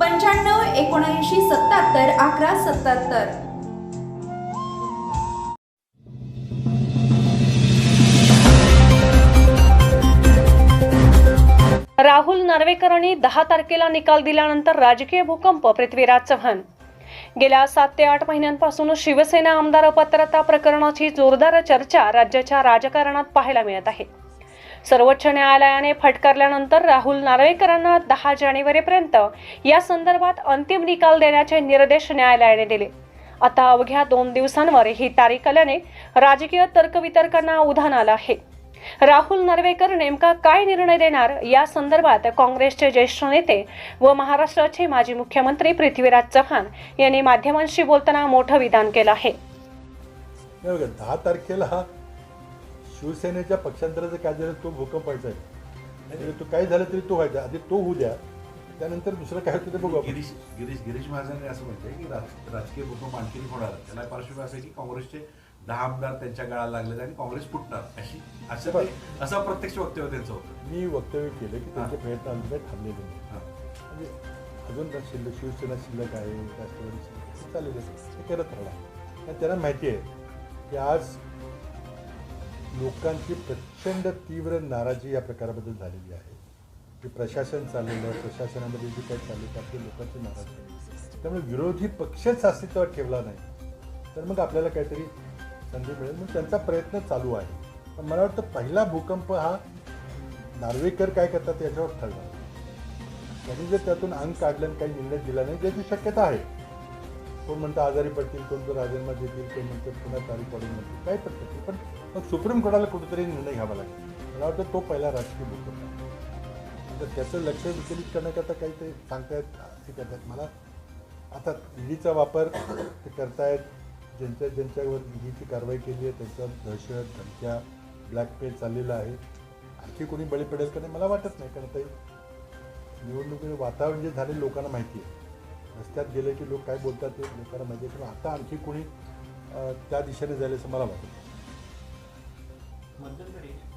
पंच्याण्णव एकोणऐंशी सत्याहत्तर अकरा सत्याहत्तर. राहुल नार्वेकरांनी दहा तारखेला निकाल दिल्यानंतर राजकीय भूकंप पृथ्वीराज चव्हाण. गेल्या सात ते आठ महिन्यांपासून शिवसेना आमदार अपात्रता प्रकरणाची जोरदार चर्चा राज्याच्या राजकारणात पाहायला मिळत आहे. सर्वोच्च न्यायालयाने फटकारल्यानंतर राहुल नार्वेकरांना दहा जानेवारीपर्यंत या संदर्भात अंतिम निकाल देण्याचे निर्देश न्यायालयाने दिले. आता अवघ्या दोन दिवसांवर ही तारीख आल्याने राजकीय तर्कवितर्कांना उधाण आलं आहे. राहुल नार्वेकर नेमका काय निर्णय देणार या संदर्भात काँग्रेसचे ज्येष्ठ नेते व महाराष्ट्राचे माजी मुख्यमंत्री पृथ्वीराज चव्हाण यांनी माध्यमांशी बोलताना मोठं विधान केलं आहे. दहा तारखेला शिवसेनेच्या पक्षांतराचं काय झालं तो भूकंप व्हायचा आहे. म्हणजे तो काही झालं तरी तो व्हायचा. आधी तो होऊ द्या. त्यानंतर दुसरं काय होतं ते बघू. गिरीश गिरीश गिरीश महाजनने असं म्हटलंय की राज- राजकीय भूकंप आणखी होणार. त्याला पार्श्वभूमी असं आहे की काँग्रेसचे दहा आमदार त्यांच्या गळाला लागले आणि काँग्रेस फुटणार. अशी असं असं प्रत्यक्ष वक्तव्य त्यांचं होतं. मी वक्तव्य केलं की त्यांचे. प्रयत्न अजून काही थांबलेले नाही. म्हणजे अजून शिल्लक शिवसेना शिल्लक आहे राष्ट्रवादी शिल्लक चालेल. ते करत राहणार. त्यांना माहिती आहे की आज लोकांची प्रचंड तीव्र नाराजी या प्रकाराबद्दल झालेली आहे. की प्रशासन चाललेलं आहे प्रशासनामध्ये जे काही चाललं त्यातली लोकांची नाराजी आहे. त्यामुळे विरोधी पक्षच अस्तित्वात ठेवला नाही. तर मग आपल्याला काहीतरी संधी मिळेल. मग त्यांचा प्रयत्न चालू आहे. पण मला वाटतं पहिला भूकंप हा नार्वेकर काय करतात याच्यावर ठरला. त्यांनी जर त्यातून अंग काढलं आणि काही निर्णय दिला नाही त्याची शक्यता आहे. कोण म्हणतं आजारी पडतील कोण तर राजीनामा देतील कोण म्हणतं पुन्हा तारीख पडून म्हणतील काही पडतं पण मग सुप्रीम कोर्टाला कुठेतरी निर्णय घ्यावा लागेल. मला वाटतं तो पहिला राजकीय भूकंप तर त्याचं लक्ष विचलित करण्याकरता काही ते सांगतायत हे करतायत. मला आता ईडीचा वापर ते करतायत ज्यांच्या ज्यांच्यावर ईडीची कारवाई केली आहे त्यांचा दहशत धमक्या ब्लॅकमेल चाललेला आहे. आणखी कोणी बळी पडेल का नाही मला वाटत नाही. कारण ते निवडणुकीचे वातावरण जे झाले लोकांना माहिती आहे. रस्त्यात गेले की लोक काय बोलतात ते लोकांना माहिती आहे पण आता आणखी कोणी त्या दिशेने जाईल असं मला वाटतं.